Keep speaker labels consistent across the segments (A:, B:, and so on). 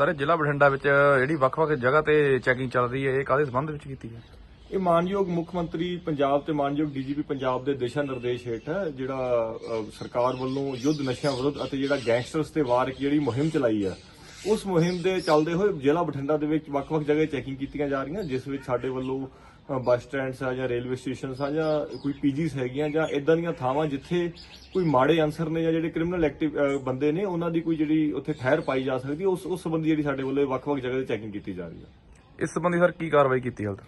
A: Sir ਜ਼ਿਲ੍ਹਾ ਬਠਿੰਡਾ ਵਿੱਚ ਜਿਹੜੀ ਵੱਖ-ਵੱਖ ਜਗ੍ਹਾ ਤੇ ਚੈਕਿੰਗ ਚੱਲ ਰਹੀ ਹੈ, ਇਹ ਕਾਹਦੇ ਸੰਬੰਧ ਵਿੱਚ ਕੀਤੀ ਹੈ?
B: ਇਹ ਮਾਨਯੋਗ ਮੁੱਖ ਮੰਤਰੀ ਪੰਜਾਬ ਤੇ ਮਾਨਯੋਗ ਡੀਜੀਪੀ ਪੰਜਾਬ ਦੇ ਦਿਸ਼ਾ ਨਿਰਦੇਸ਼ ਹੇਠ ਜਿਹੜਾ ਸਰਕਾਰ ਵੱਲੋਂ ਯੁੱਧ ਨਸ਼ਿਆਂ ਵਿਰੁੱਧ ਅਤੇ ਜਿਹੜਾ ਗੈਂਗਸਟਰਸ ਤੇ ਵਾਰ ਇੱਕ ਜਿਹੜੀ ਮੁਹਿੰਮ ਚਲਾਈ ਹੈ ਉਸ ਮੁਹਿੰਮ ਦੇ ਚੱਲਦੇ ਹੋਏ ਜ਼ਿਲ੍ਹਾ ਬਠਿੰਡਾ ਦੇ ਵਿੱਚ ਵੱਖ-ਵੱਖ ਜਗ੍ਹਾ ਚੈਕਿੰਗ ਕੀਤੀਆਂ ਜਾ ਰਹੀਆਂ ਜਿਸ ਵਿੱਚ ਸਾਡੇ ਵੱਲੋਂ ਬੱਸ ਸਟੈਂਡਸ ਆ ਜਾਂ ਰੇਲਵੇ ਸਟੇਸ਼ਨਸ ਆ ਜਾਂ ਕੋਈ ਪੀਜੀਸ ਹੈਗੀਆਂ ਜਾਂ ਇਦਾਂ ਦੀਆਂ ਥਾਵਾਂ ਜਿੱਥੇ ਕੋਈ ਮਾੜੇ ਅਨਸਰ ਨੇ ਜਾਂ ਜਿਹੜੇ ਕ੍ਰਿਮੀਨਲ ਐਕਟਿਵ ਬੰਦੇ ਨੇ ਉਹਨਾਂ ਦੀ ਕੋਈ ਜਿਹੜੀ ਉੱਥੇ ਠਹਿਰ ਪਾਈ ਜਾ ਸਕਦੀ ਉਸ ਉਸ ਸੰਬੰਧੀ ਜਿਹੜੀ ਸਾਡੇ ਵੱਲੋਂ ਵੱਖ-ਵੱਖ ਜਗ੍ਹਾ ਤੇ ਚੈਕਿੰਗ ਕੀਤੀ ਜਾ ਰਹੀ ਹੈ।
A: ਇਸ ਸੰਬੰਧੀ ਸਰ ਕੀ ਕਾਰਵਾਈ ਕੀਤੀ ਹਾਲ ਤੱਕ?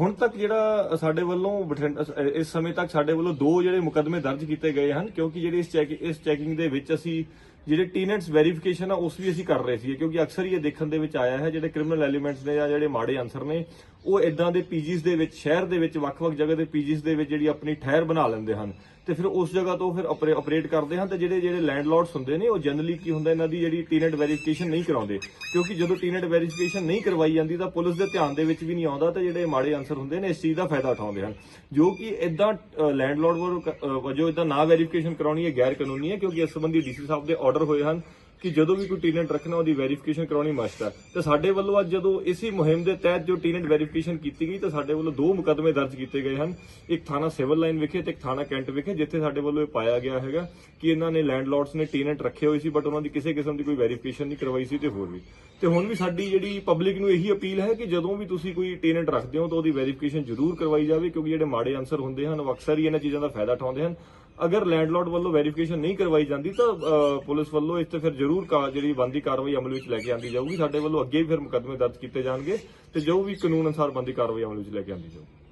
B: ਹੁਣ ਤੱਕ ਜਿਹੜਾ ਸਾਡੇ ਵੱਲੋਂ ਬਠਿੰਡਾ ਇਸ ਸਮੇਂ ਤੱਕ ਸਾਡੇ ਵੱਲੋਂ ਦੋ ਜਿਹੜੇ ਮੁਕੱਦਮੇ ਦਰਜ ਕੀਤੇ ਗਏ ਹਨ ਕਿਉਂਕਿ ਜਿਹੜੀ ਇਸ ਚੈਕ ਇਸ ਚੈਕਿੰਗ ਦੇ ਵਿੱਚ ਅਸੀਂ ਜਿਹੜੇ ਟੀਨੈਂਟਸ ਵੈਰੀਫਿਕੇਸ਼ਨ ਆ, ਉਸ ਵੀ ਅਸੀਂ ਕਰ ਰਹੇ ਸੀ ਕਿਉਂਕਿ ਅਕਸਰ ਇਹ ਦੇਖਣ ਦੇ ਵਿੱਚ ਆਇਆ ਹੈ, ਜਿਹੜੇ ਕ੍ਰਿਮੀਨਲ ਐਲੀਮੈਂਟਸ ਨੇ ਜਾਂ ਜਿਹੜੇ ਮਾੜੇ ਅਨਸਰ ਨੇ, ਉਹ ਇਦਾਂ ਦੇ ਪੀਜੀਸ ਦੇ ਵਿੱਚ, ਸ਼ਹਿਰ ਦੇ ਵਿੱਚ, ਵੱਖ-ਵੱਖ ਜਗ੍ਹਾ ਦੇ ਪੀਜੀਸ ਦੇ ਵਿੱਚ ਜਿਹੜੀ ਆਪਣੀ ਠਹਿਰ ਬਣਾ ਲੈਂਦੇ ਹਨ। ਤੇ ਫਿਰ ਉਸ ਜਗ੍ਹਾ ਤੋਂ ਫਿਰ ਆਪਰੇਟ ਕਰਦੇ ਹਨ, ਤੇ ਜਿਹੜੇ ਜਿਹੜੇ ਲੈਂਡਲੋਰਡਸ ਹੁੰਦੇ ਨੇ, ਉਹ ਜਨਰਲੀ ਕੀ ਹੁੰਦਾ, ਇਹਨਾਂ ਦੀ ਜਿਹੜੀ ਟੀਨੈਂਟ ਵੈਰੀਫਿਕੇਸ਼ਨ ਨਹੀਂ ਕਰਾਉਂਦੇ। ਕਿਉਂਕਿ ਜਦੋਂ ਟੀਨੈਂਟ ਵੈਰੀਫਿਕੇਸ਼ਨ ਨਹੀਂ ਕਰਵਾਈ ਜਾਂਦੀ, ਤਾਂ ਪੁਲਿਸ ਦੇ ਧਿਆਨ ਦੇ ਵਿੱਚ ਵੀ ਨਹੀਂ ਆਉਂਦਾ, ਤੇ ਜਿਹੜੇ ਮਾੜੇ ਅਨਸਰ ਹੁੰਦੇ ਨੇ, ਇਸ ਚੀਜ਼ ਦਾ ਫਾਇਦਾ ਉਠਾਉਂਦੇ ਹਨ। ਜੋ ਕਿ ਇਦਾਂ ਲੈਂਡਲੋਰਡ ਵਜੋਂ ਇਦਾਂ ਨਾ ਵੈਰੀਫਿਕੇਸ਼ਨ ਕਰਾਉਣੀ ਹੈ ਗੈਰ ਕਾਨੂੰਨੀ ਹੈ, ਕਿਉਂਕਿ ਇਸ ਸੰਬੰਧੀ ਡੀਸੀ ਸਾਹਿਬ ਦੇ ਆਰਡਰ ਹੋਏ ਹਨ ਕਿ ਜਦੋਂ ਵੀ ਕੋਈ ਟੀਨੈਂਟ ਰੱਖਣਾ, ਉਹਦੀ ਵੈਰੀਫਿਕੇਸ਼ਨ ਕਰਾਉਣੀ ਮਸਟ ਹੈ ਤੇ ਸਾਡੇ ਵੱਲੋਂ ਅੱਜ ਜਦੋਂ ਇਸੇ ਮੁਹਿੰਮ ਦੇ ਤਹਿਤ ਜੋ ਟੀਨੈਂਟ ਵੈਰੀਫਿਕੇਸ਼ਨ ਕੀਤੀ ਗਈ, ਤਾਂ ਸਾਡੇ ਵੱਲੋਂ ਦੋ ਮੁਕੱਦਮੇ ਦਰਜ ਕੀਤੇ ਗਏ ਹਨ। ਇੱਕ ਥਾਣਾ ਸਿਵਲ ਲਾਈਨ ਵਿਖੇ ਤੇ ਇੱਕ ਥਾਣਾ ਕੈਂਟ ਵਿਖੇ, ਜਿੱਥੇ ਸਾਡੇ ਵੱਲੋਂ ਇਹ ਪਾਇਆ ਗਿਆ ਹੈਗਾ ਕਿ ਇਹਨਾਂ ਨੇ ਲੈਂਡਲੋਰਡਸ ਨੇ ਟੀਨੈਂਟ ਰੱਖੇ ਹੋਏ ਸੀ ਬਟ ਉਹਨਾਂ ਦੀ ਕਿਸੇ ਕਿਸਮ ਦੀ ਕੋਈ ਵੈਰੀਫਿਕੇਸ਼ਨ ਨਹੀਂ ਕਰਵਾਈ ਸੀ ਤੇ ਹੋਰ ਵੀ। ਤੇ ਹੁਣ ਵੀ ਸਾਡੀ ਜਿਹੜੀ ਪਬਲਿਕ ਨੂੰ ਇਹੀ ਅਪੀਲ ਹੈ ਕਿ ਜਦੋਂ ਵੀ ਤੁਸੀਂ ਕੋਈ ਟੀਨੈਂਟ ਰੱਖਦੇ ਹੋ, ਤਾਂ ਉਹਦੀ ਵੈਰੀਫਿਕੇਸ਼ਨ ਜ਼ਰੂਰ ਕਰਵਾਈ ਜਾਵੇ, ਕਿਉਂਕਿ ਜਿਹੜੇ ਮਾੜੇ ਅਨਸਰ ਹੁੰਦੇ ਹਨ, ਉਹ ਅਕਸਰ ਹੀ ਇਹਨਾਂ ਚੀਜ਼ਾਂ ਦਾ ਫਾਇਦਾ ਉਠਾਉਂਦੇ ਹਨ। ਅਗਰ ਲੈਂਡਲਾਰਡ ਵੱਲੋਂ ਵੈਰੀਫਿਕੇਸ਼ਨ ਨਹੀਂ ਕਰਵਾਈ ਜਾਂਦੀ ਤਾਂ ਪੁਲਿਸ ਵੱਲੋਂ ਇਸ ਤੇ ਫਿਰ ਜ਼ਰੂਰ ਕਾ- ਜਿਹੜੀ ਬੰਦੀ ਕਾਰਵਾਈ ਅਮਲ ਵਿੱਚ ਲੈ ਕੇ ਆਂਦੀ ਜਾਊਗੀ। ਸਾਡੇ ਵੱਲੋਂ ਅੱਗੇ ਵੀ ਫਿਰ ਮੁਕੱਦਮੇ ਦਰਜ ਕੀਤੇ ਜਾਣਗੇ ਤੇ ਜੋ ਵੀ ਕਾਨੂੰਨ ਅਨੁਸਾਰ ਬੰਦੀ ਕਾਰਵਾਈ ਅਮਲ ਵਿੱਚ ਲੈ ਕੇ ਆਂਦੀ ਜਾਊਗੀ।